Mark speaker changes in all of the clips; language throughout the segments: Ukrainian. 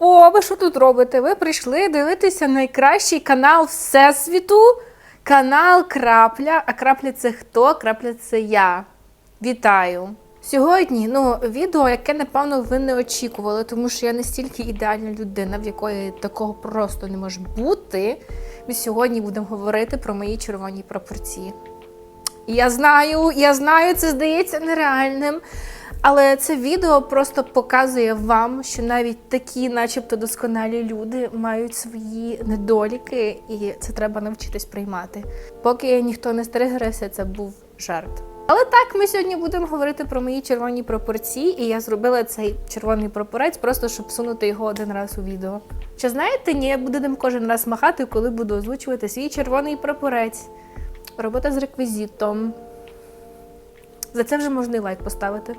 Speaker 1: О, ви що тут робите? Ви прийшли дивитися найкращий канал Всесвіту. Канал Крапля. А крапля це хто? Крапля це я. Вітаю! Сьогодні ну, відео, яке, напевно, ви не очікували, тому що я настільки ідеальна людина, в якої такого просто не може бути. Ми сьогодні будемо говорити про мої червоні пропорції. Я знаю, я знаю, це здається нереальним. Але це відео просто показує вам, що навіть такі, начебто, досконалі люди мають свої недоліки, і це треба навчитись приймати. Поки ніхто не стригерився, це був жарт. Але так, ми сьогодні будемо говорити про мої червоні пропорції, і я зробила цей червоний прапорець, просто щоб сунути його один раз у відео. Чи знаєте, ні, я буду ним кожен раз махати, коли буду озвучувати свій червоний прапорець. Робота з реквізитом. За це вже можна і лайк поставити.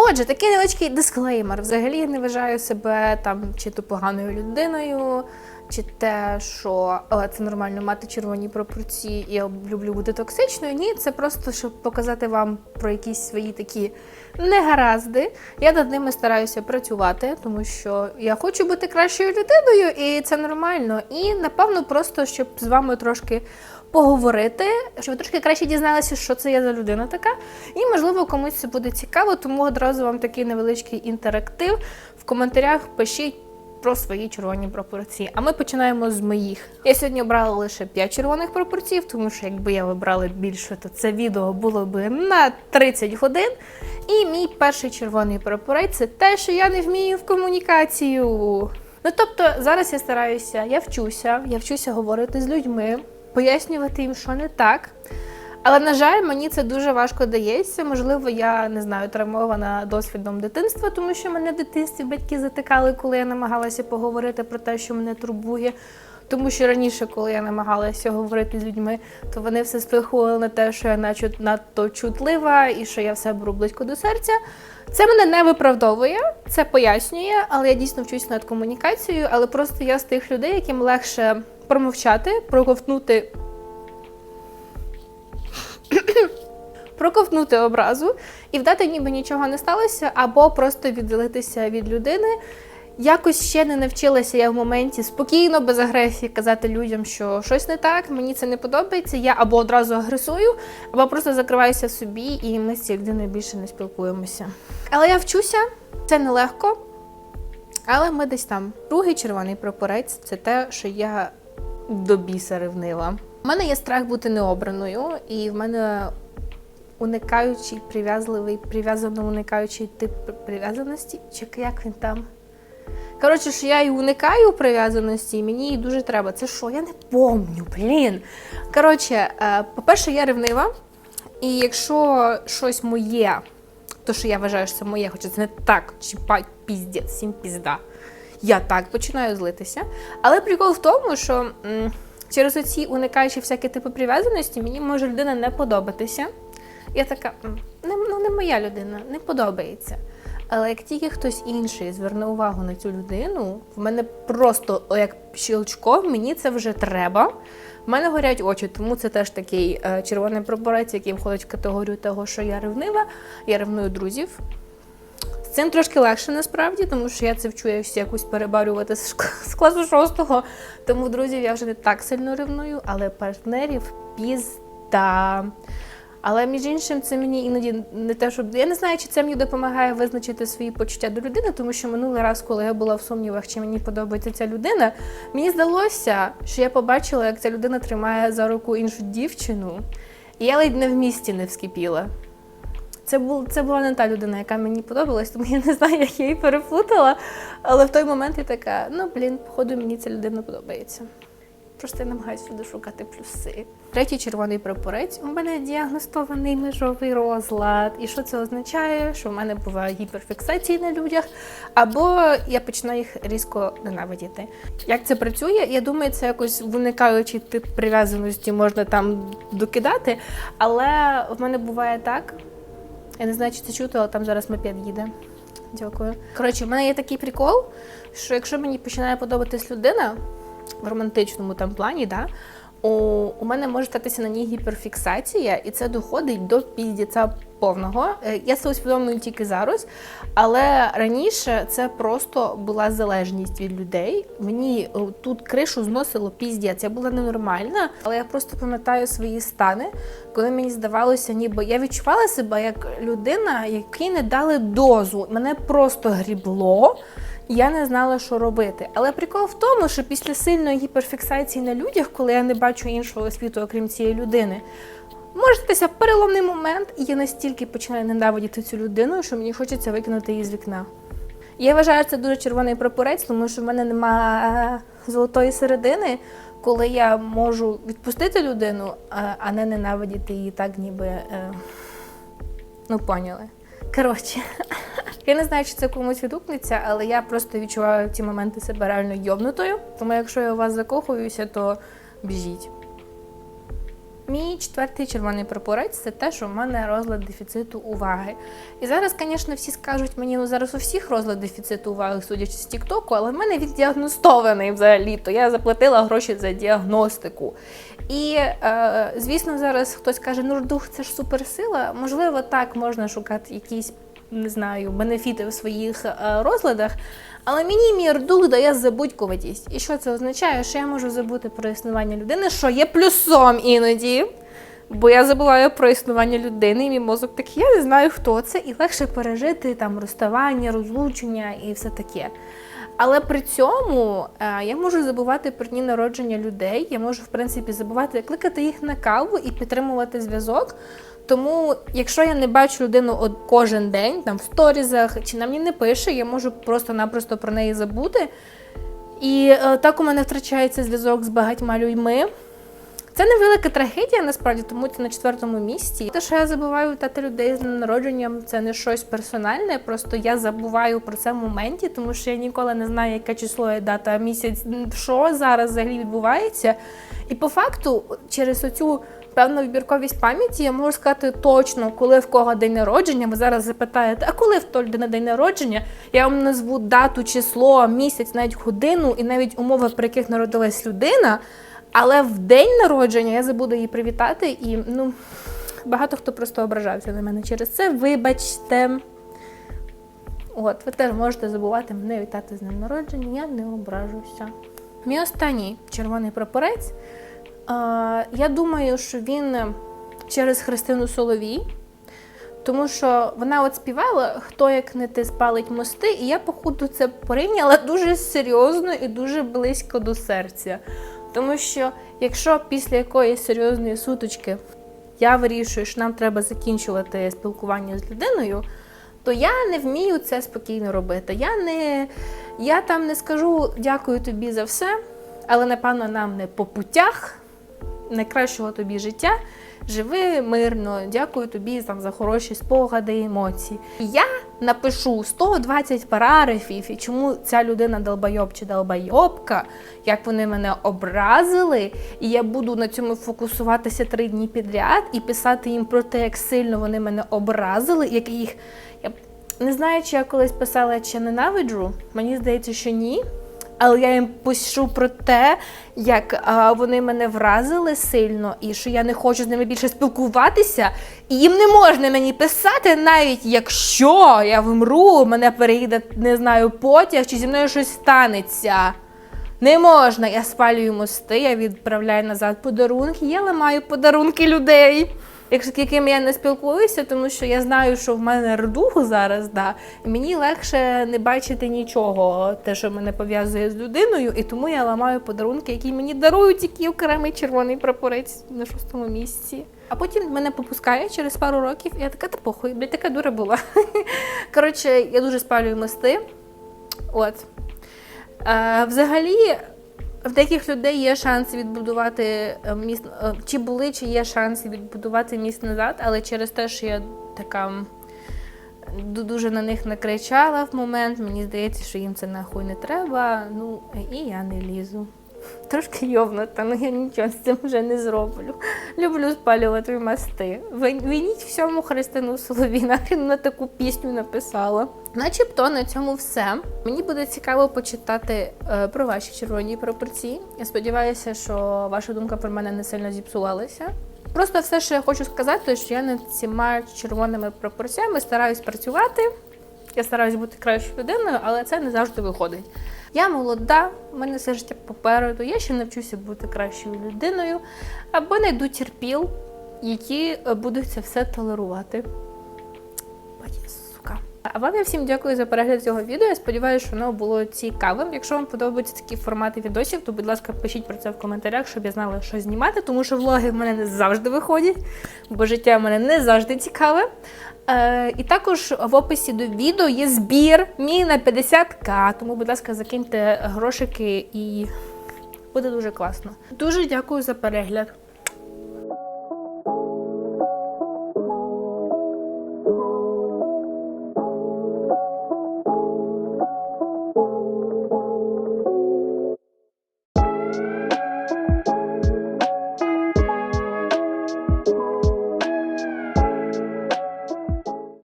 Speaker 1: Отже, такий невеличкий дисклеймер. Взагалі я не вважаю себе там чи то поганою людиною, чи те, що е, це нормально мати червоні пропорції, і я люблю бути токсичною. Ні, це просто щоб показати вам про якісь свої такі негаразди. Я над ними стараюся працювати, тому що я хочу бути кращою людиною, і це нормально. І напевно, просто щоб з вами трошки поговорити, щоб ви трошки краще дізналися, що це є за людина така. І, можливо, комусь це буде цікаво, тому одразу вам такий невеличкий інтерактив. В коментарях пишіть про свої червоні пропорції. А ми починаємо з моїх. Я сьогодні обрала лише 5 червоних пропорцій, тому що якби я вибрала більше, то це відео було б на 30 годин. І мій перший червоний прапорець це те, що я не вмію в комунікацію. Ну тобто зараз я стараюся, я вчуся, я вчуся говорити з людьми, пояснювати їм, що не так. Але, на жаль, мені це дуже важко дається. Можливо, я не знаю, травмована досвідом дитинства, тому що мене в дитинстві батьки затикали, коли я намагалася поговорити про те, що мене турбує. Тому що раніше, коли я намагалася говорити з людьми, то вони все спихували на те, що я наче надто чутлива і що я все беру близько до серця. Це мене не виправдовує, це пояснює, але я дійсно вчусь над комунікацією. Але просто я з тих людей, яким легше промовчати, проковтнути проковтнути образу і вдати, ніби нічого не сталося, або просто віддалитися від людини. Якось ще не навчилася я в моменті спокійно, без агресії казати людям, що щось не так, мені це не подобається. Я або одразу агресую, або просто закриваюся собі, і ми з цією людиною більше не спілкуємося. Але я вчуся, це нелегко. Але ми десь там. Другий червоний прапорець це те, що я до біса ревнива. У мене є страх бути необраною, і в мене уникаючий, прив'язливий, прив'язано уникаючий тип прив'язаності. Чи як він там? Коротше, що я і уникаю прив'язаності, і мені її дуже треба. Це що? Я не помню, блін. Коротше, е, по-перше, я ревнива, і якщо щось моє, то що я вважаю, що це моє, хоча це не так, чіпать, піздець, всім пізда. Я так починаю злитися. Але прикол в тому, що м, через оці уникаючі всякі типи прив'язаності мені може людина не подобатися. Я така, не, ну не моя людина, не подобається. Але як тільки хтось інший зверне увагу на цю людину, в мене просто як щелчком, мені це вже треба. В мене горять очі, тому це теж такий е, червоний прапорець, який входить в категорію того, що я ревнива, я ревную друзів. Цим трошки легше насправді, тому що я це вчуюсь якось перебарювати з шк- з класу шостого. Тому друзів я вже не так сильно ревную, але партнерів пізда. Але між іншим, це мені іноді не те, щоб я не знаю, чи це мені допомагає визначити свої почуття до людини, тому що минулий раз, коли я була в сумнівах, чи мені подобається ця людина, мені здалося, що я побачила, як ця людина тримає за руку іншу дівчину, і я ледь не в місті не вскипіла. Це був це була не та людина, яка мені подобалась, тому я не знаю, як я її переплутала. Але в той момент я така: ну блін, походу, мені ця людина подобається. Просто я намагаюся сюди шукати плюси. Третій червоний прапорець. У мене діагностований межовий розлад. І що це означає? Що в мене буває гіперфіксації на людях, або я починаю їх різко ненавидіти. Як це працює? Я думаю, це якось виникаючий тип прив'язаності можна там докидати. Але в мене буває так. Я не знаю, чи це чути, але там зараз мопед їде. Дякую. Коротше, в мене є такий прикол, що якщо мені починає подобатись людина в романтичному там плані, да, у, у мене може статися на ній гіперфіксація, і це доходить до піздіця повного. Е, Я це усвідомлюю тільки зараз. Але раніше це просто була залежність від людей. Мені е, тут кришу зносило піздець. Я була ненормальна, але я просто пам'ятаю свої стани, коли мені здавалося, ніби я відчувала себе як людина, якій не дали дозу. Мене просто грібло. Я не знала, що робити. Але прикол в тому, що після сильної гіперфіксації на людях, коли я не бачу іншого світу, окрім цієї людини, може статися переломний момент, і я настільки починаю ненавидіти цю людину, що мені хочеться викинути її з вікна. Я вважаю, це дуже червоний прапорець, тому що в мене немає золотої середини, коли я можу відпустити людину, а- а не ненавидіти її так, ніби. е, Ну, поняли. Коротше, я не знаю, чи це комусь відгукнеться, але я просто відчуваю ці моменти себе реально йобнутою. Тому якщо я у вас закохуюся, то біжіть. Мій четвертий червоний прапорець це те, що в мене розлад дефіциту уваги. І зараз, звісно, всі скажуть мені, ну зараз у всіх розлад дефіциту уваги, судячи з Тіктоку, але в мене він діагностований взагалі-то. Я заплатила гроші за діагностику. І е, звісно, зараз хтось каже, ну дух це ж суперсила. Можливо, так можна шукати якісь. Не знаю, бенефіти в своїх е, розладах, але мені мій дух дає забудькуватість. І що це означає? Що я можу забути про існування людини, що є плюсом іноді. Бо я забуваю про існування людини, і мій мозок такий, я не знаю, хто це, і легше пережити там розставання, розлучення і все таке. Але при цьому е, я можу забувати про дні народження людей. Я можу, в принципі, забувати кликати їх на каву і підтримувати зв'язок. Тому, якщо я не бачу людину от кожен день, там в сторізах чи на мені не пише, я можу просто-напросто про неї забути. І е, так у мене втрачається зв'язок з багатьма людьми. Це невелика трагедія, насправді, тому це на четвертому місці. Те, що я забуваю вітати людей з народженням, це не щось персональне. Просто я забуваю про це в моменті, тому що я ніколи не знаю, яке число є дата, місяць, що зараз взагалі відбувається. І по факту, через оцю певну вибірковість пам'яті, я можу сказати точно, коли в кого день народження. Ви зараз запитаєте, а коли в той людини день народження? Я вам назву дату, число, місяць, навіть годину і навіть умови, при яких народилась людина. Але в день народження я забуду її привітати, і ну багато хто просто ображався на мене через це. Вибачте. От, ви теж можете забувати мене вітати з днем народження, я не ображуся. Мій останній червоний прапорець. Я думаю, що він через Христину Соловій, тому що вона от співала Хто як не ти спалить мости, і я, походу, це прийняла дуже серйозно і дуже близько до серця. Тому що якщо після якоїсь серйозної сутички я вирішую, що нам треба закінчувати спілкування з людиною, то я не вмію це спокійно робити. Я не я там не скажу дякую тобі за все, але напевно нам не по путях найкращого тобі життя. Живи мирно, дякую тобі там за хороші спогади, емоції. Я напишу 120 параграфів, і чому ця людина долбайоб чи долбайобка, як вони мене образили, і я буду на цьому фокусуватися три дні підряд і писати їм про те, як сильно вони мене образили, як їх. Я не знаю, чи я колись писала, чи ненавиджу. Мені здається, що ні. Але я їм пишу про те, як а, вони мене вразили сильно, і що я не хочу з ними більше спілкуватися. І їм не можна мені писати, навіть якщо я вмру, мене переїде, не знаю, потяг, чи зі мною щось станеться. Не можна. Я спалюю мости, я відправляю назад подарунки, я ламаю подарунки людей. Якими я не спілкуюся, тому що я знаю, що в мене рдух зараз, да, мені легше не бачити нічого, те, що мене пов'язує з людиною, і тому я ламаю подарунки, які мені дарують який окремий червоний прапорець на шостому місці. А потім мене попускає через пару років, і я така, та похуй, блядь, така дура була. Коротше, я дуже спалюю мости. От. Е, взагалі, в деяких людей є шанси відбудувати е, міст, е, чи були, чи є шанси відбудувати міст назад, але через те, що я така дуже на них накричала в момент, мені здається, що їм це нахуй не треба. Ну, і я не лізу. Трошки йовнута, але я нічого з цим вже не зроблю. Люблю спалювати мости. Ви- Виніть всьому Христину Солові, нахрен на таку пісню написала. Начебто на цьому все. Мені буде цікаво почитати е, про ваші червоні пропорції. Я сподіваюся, що ваша думка про мене не сильно зіпсувалася. Просто все, що я хочу сказати, що я над цими червоними пропорціями стараюсь працювати. Я стараюсь бути кращою людиною, але це не завжди виходить. Я молода, в мене все життя попереду. Я ще навчуся бути кращою людиною, або знайду терпіл, які будуть це все толерувати. А вам я всім дякую за перегляд цього відео. Я сподіваюся, що воно було цікавим. Якщо вам подобаються такі формати відосів, то будь ласка, пишіть про це в коментарях, щоб я знала, що знімати, тому що влоги в мене не завжди виходять, бо життя в мене не завжди цікаве. Е, і також в описі до відео є збір мій на 50к. Тому, будь ласка, закиньте грошики і буде дуже класно. Дуже дякую за перегляд.